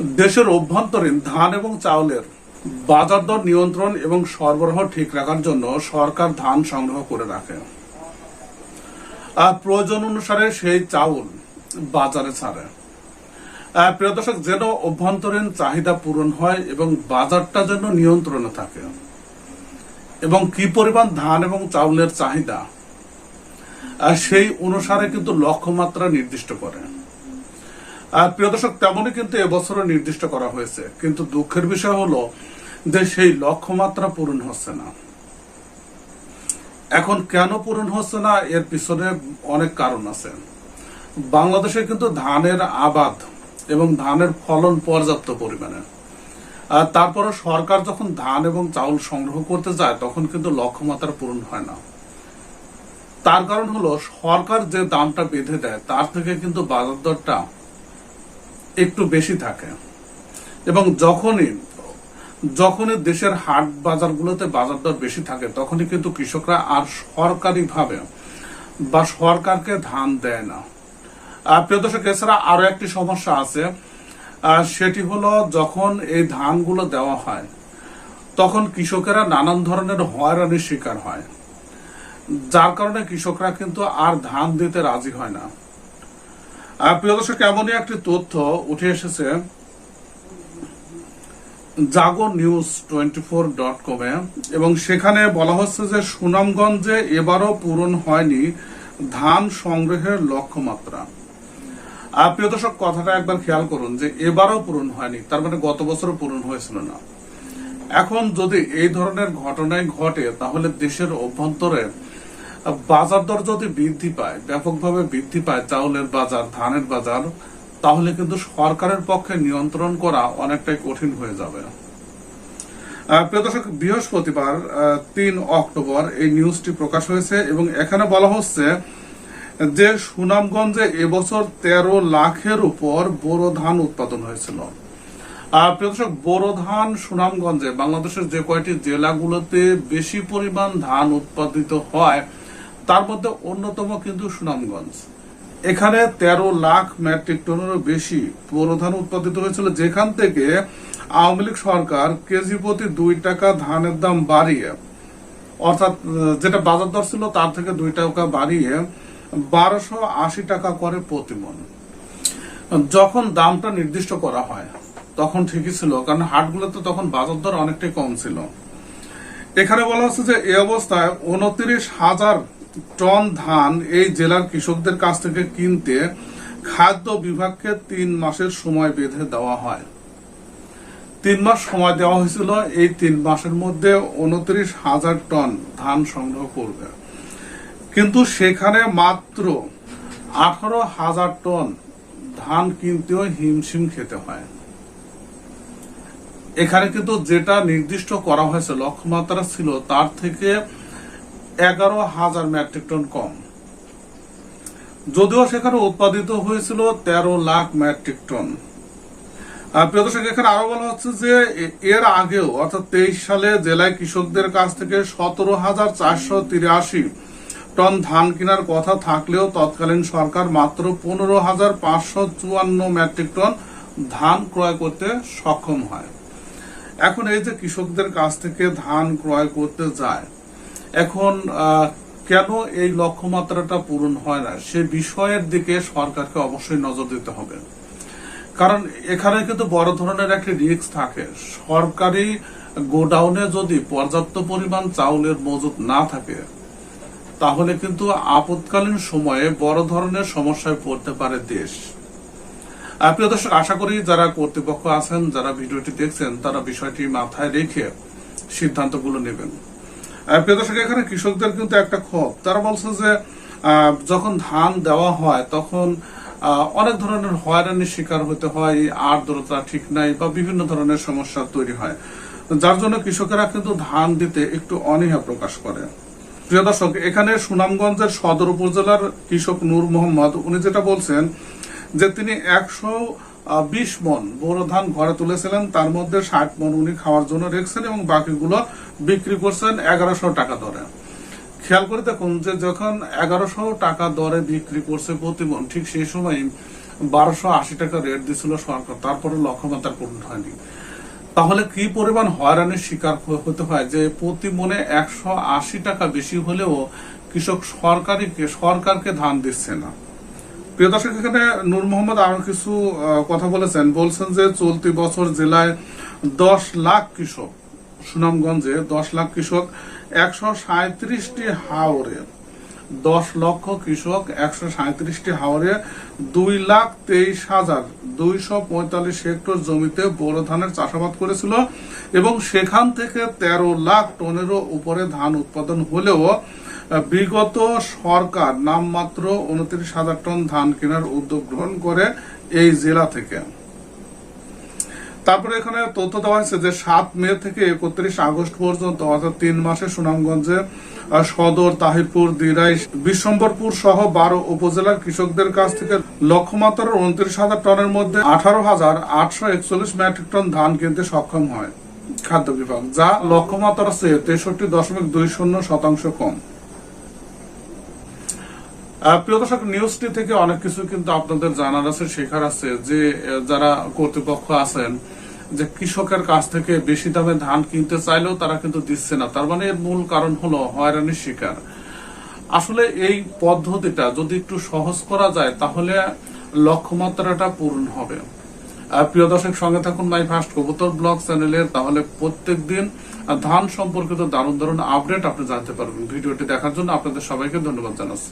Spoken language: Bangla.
দেশের অভ্যন্তরীণ ধান এবং চাউলের বাজার দর নিয়ন্ত্রণ এবং সরবরাহ ঠিক রাখার জন্য সরকার ধান সংগ্রহ করে রাখে। আর প্রয়োজন অনুসারে সেই চাউল বাজারে ছাড়ে। প্রিয় দর্শক, যেন অভ্যন্তরীণ চাহিদা পূরণ হয় এবং বাজারটা যেন নিয়ন্ত্রণে থাকে। এবং কি পরিমাণ ধান এবং চাউলের চাহিদা সেই অনুসারে কিন্তু লক্ষ্যমাত্রা নির্দিষ্ট করে। আর প্রিয় দর্শক, তেমনই কিন্তু এবছরও নির্দিষ্ট করা হয়েছে। কিন্তু দুঃখের বিষয় হলো যে সেই লক্ষ্যমাত্রা পূরণ হচ্ছে না। এখন কেন পূরণ হচ্ছে না, এর পিছনে অনেক কারণ আছে। বাংলাদেশে কিন্তু ধানের আবাদ এবং ধানের ফলন পর্যাপ্ত পরিমাণে। আর তারপরে সরকার যখন ধান এবং চাউল সংগ্রহ করতে যায়, তখন কিন্তু লক্ষ্যমাত্রা পূরণ হয় না। তার কারণ হলো সরকার যে দামটা বেঁধে দেয়, তার থেকে কিন্তু বাজার দরটা একটু বেশি থাকে। এবং যখনই যখনই দেশের হাট বাজারগুলোতে বাজার দর বেশি থাকে, তখনই কিন্তু কৃষকরা আর সরকারিভাবে বা সরকারকে ধান দেয় না। প্রিয় দর্শক, এছাড়া আরও একটি সমস্যা আছে। সেটি হলো যখন এই ধানগুলো দেওয়া হয়, তখন কৃষকেরা নানান ধরনের হয়রানির শিকার হয়। যার কারণে কৃষকরা কিন্তু আর ধান দিতে রাজি হয় না। প্রিয় দর্শক, এমনই একটি তথ্য উঠে এসেছে। Jago news twenty four dot কমে এবং সেখানে বলা হচ্ছে যে, সুনামগঞ্জে এবারও পূরণ হয়নি ধান সংগ্রহের লক্ষ্যমাত্রা। আর প্রিয় দর্শক, কথাটা একবার খেয়াল করুন যে, এবারও পূরণ হয়নি। তার মানে গত বছরও পূরণ হয়েছিল না। এখন যদি এই ধরনের ঘটনায় ঘটে, তাহলে দেশের অভ্যন্তরে বাজার দর যদি বৃদ্ধি পায় ব্যাপকভাবে বৃদ্ধি পায় চাউলের বাজার ধানের বাজার তাহলে কিন্তু সরকারের পক্ষে নিয়ন্ত্রণ করা অনেকটাই কঠিন হয়ে যাবে। আহ, প্রিয় দর্শক বৃহস্পতিবার তিন অক্টোবর এই নিউজটি প্রকাশ হয়েছে এবং এখানে বলা হচ্ছে যে সুনামগঞ্জে এবছর তেরো লাখের উপর বোরো ধান উৎপাদন হয়েছিল। আর প্রিয় দর্শক বোরো ধান সুনামগঞ্জে বাংলাদেশের যে কয়টি জেলাগুলোতে বেশি পরিমাণ ধান উৎপাদিত হয় তার মধ্যে অন্যতম কিন্তু সুনামগঞ্জ। এখানে তেরো লাখ মেট্রিক টনেরও বেশি বোরো ধান উৎপাদিত হয়েছিল। যেখান থেকে আওয়ামী লীগ সরকার কেজি প্রতি দুই টাকা ধানের দাম বাড়িয়ে, অর্থাৎ যেটা বাজার দর ছিল তার থেকে দুই টাকা বাড়িয়ে বারোশো আশি টাকা করে প্রতি মন। যখন দামটা নির্দিষ্ট করা হয়, তখন ঠিকই ছিল, কারণ হাটগুলোতে তখন বাজার দর অনেকটাই কম ছিল। এখানে বলা হচ্ছে যে এই অবস্থায় উনত্রিশ হাজার টন ধান এই জেলার কৃষকদের কাছ থেকে কিনতে খাদ্য বিভাগকে তিন মাসের সময় বেঁধে দেওয়া হয়। তিন মাস সময় দেওয়া হয়েছিল, এই তিন মাসের মধ্যে উনত্রিশ হাজার টন ধান সংগ্রহ করবে। কিন্তু সেখানে মাত্র আঠারো হাজার টন ধান কিনতেও হিমশিম খেতে হয়। এখানে কিন্তু যেটা নির্দিষ্ট করা হয়েছে, লক্ষ্যমাত্রা ছিল, তার থেকে এগারো হাজার মেট্রিক টন কম। যদিও সেখানে উৎপাদিত হয়েছিল তেরো লাখ মেট্রিক টন। প্রিয় দর্শক, এখানে আরও বলা হচ্ছে যে এর আগেও, অর্থাৎ তেইশ সালে জেলায় কৃষকদের কাছ থেকে সতেরো হাজার চারশো তিরাশি টন ধান কেনার কথা থাকলেও তৎকালীন সরকার মাত্র পনেরো হাজার পাঁচশো চুয়ান্ন মেট্রিক টন ধান ক্রয় করতে সক্ষম হয়। এখন এই যে কৃষকদের কাছ থেকে ধান ক্রয় করতে যায় এখন কেন এই লক্ষ্যমাত্রাটা পূরণ হয় না? সে বিষয়ের দিকে সরকারকে অবশ্যই নজর দিতে হবে। কারণ এখানে কিন্তু বড় ধরনের একটি রিস্ক থাকে। সরকারি গোডাউনে যদি পর্যাপ্ত পরিমাণ চাউলের মজুত না থাকে, তাহলে কিন্তু আপৎকালীন সময়ে বড় ধরনের সমস্যায় পড়তে পারে দেশ। প্রিয় দর্শক, আশা করি যারা কর্তৃপক্ষ আছেন, যারা ভিডিওটি দেখছেন, তারা বিষয়টি মাথায় রেখে সিদ্ধান্তগুলো নেবেন। প্রিয় দর্শক, এখানে কৃষকদের কিন্তু একটা ক্ষোভ। তারা বলছে যে যখন ধান দেওয়া হয়, তখন অনেক ধরনের হয়রানির শিকার হতে হয় আর্দ্রতা ঠিক নাই বা বিভিন্ন ধরনের সমস্যা তৈরি হয়। যার জন্য কৃষকেরা কিন্তু ধান দিতে একটু অনীহা প্রকাশ করে। প্রিয় দর্শক, এখানে সুনামগঞ্জের সদর উপজেলার কৃষক নূর মোহাম্মদ, উনি যেটা বলছেন যে, তিনি একশো বিশ মন বোরো ধান ঘরে তুলেছিলেন। তার মধ্যে ষাট মন উনি খাওয়ার জন্য রেখেছেন এবং বাকিগুলো বিক্রি করছেন এগারোশো টাকা দরে। খেয়াল করে দেখুন যে যখন এগারোশো টাকা দরে বিক্রি করছে প্রতি মন, ঠিক সেই সময় বারোশো আশি টাকা রেট দিছিল সরকার। তারপরে লক্ষ্যমাত্রা পূরণ হয়নি। তাহলে কি পরিমাণ হয়রানির শিকার হতে হয় যে প্রতি মনে একশো আশি টাকা বেশি হলেও কৃষক সরকারি সরকারকে ধান দিচ্ছে না? প্রিয় দর্শক, এখানে নূর মোহাম্মদ আরও কিছু কথা বলেছেন। বলছেন যে চলতি বছর জেলায় দশ লাখ কৃষক, সুনামগঞ্জে দশ লাখ কৃষক, একশো সাঁত্রিশটি হাওরে দশ লক্ষ কৃষক একশো সাঁত্রিশটি হাওরে দুই লাখ তেইশ হাজার দুইশো পঁয়তাল্লিশ হেক্টর জমিতে বোরো ধানের চাষাবাদ করেছিল এবং সেখান থেকে তেরো লাখ টনেরও উপরে ধান উৎপাদন হলেও বিগত সরকার নামমাত্র উনত্রিশ হাজার টন ধান কেনার উদ্যোগ গ্রহণ করে এই জেলা থেকে। তারপরে এখানে তথ্য দেওয়া হয়েছে যে সাত মে থেকে একত্রিশ আগস্ট পর্যন্ত, অর্থাৎ তিন মাসে সুনামগঞ্জে সদর, তাহিরপুর, দিরাই, বিশ্বম্বরপুর সহ বারো উপজেলার কৃষকদের কাছ থেকে লক্ষ্যমাত্রার উনত্রিশ হাজার টনের মধ্যে আঠারো হাজার আটশো একচল্লিশ মেট্রিক টন ধান কিনতে সক্ষম হয় খাদ্য বিভাগ, যা লক্ষ্যমাত্রার চেয়ে তেষট্টি দশমিক দুই শূন্য শতাংশ কম। প্রিয় দর্শক নিউজটি থেকে অনেক কিছু কিন্তু আপনাদের জানার আছে, শেখার আছে যে যারা কর্তৃপক্ষ আছেন যে কৃষকের কাছ থেকে বেশি দামে ধান কিনতে চাইলেও তারা কিন্তু দিচ্ছে না। তার মানে মূল কারণ হলো হয়রানির শিকার। আসলে এই পদ্ধতিটা যদি একটু সহজ করা যায়, তাহলে লক্ষ্যমাত্রাটা পূরণ হবে। প্রিয় দর্শক, সঙ্গে থাকুন মাই ফার্স্ট কবুতর ব্লগ চ্যানেলের তাহলে প্রত্যেক দিন ধান সম্পর্কিত দারুণ দারুণ আপডেট আপনি জানতে পারবেন। ভিডিওটি দেখার জন্য আপনাদের সবাইকে ধন্যবাদ জানাচ্ছি।